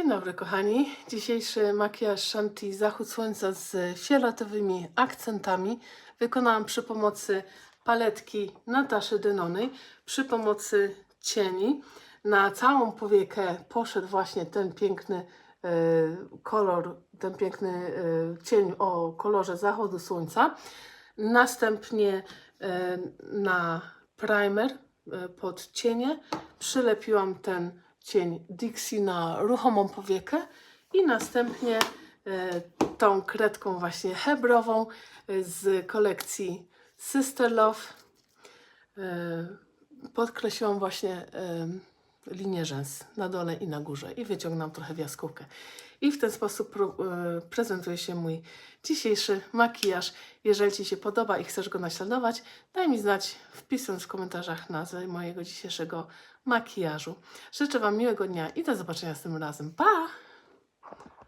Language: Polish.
Dzień dobry kochani. Dzisiejszy makijaż Shanti Zachód Słońca z fioletowymi akcentami wykonałam przy pomocy paletki Nataszy Denonej, przy pomocy cieni. Na całą powiekę poszedł właśnie ten piękny e, kolor, ten piękny e, cień o kolorze zachodu słońca. Następnie e, na primer pod cienie przylepiłam ten cień Dixie na ruchomą powiekę i następnie e, tą kredką właśnie hebrową e, z kolekcji Sister Love e, podkreśliłam właśnie linię rzęs na dole i na górze i wyciągnęłam trochę w jaskółkę. I w ten sposób e, prezentuje się mój dzisiejszy makijaż. Jeżeli Ci się podoba i chcesz go naśladować, daj mi znać wpisując w komentarzach nazwę mojego dzisiejszego makijażu. Życzę Wam miłego dnia i do zobaczenia z tym razem. Pa!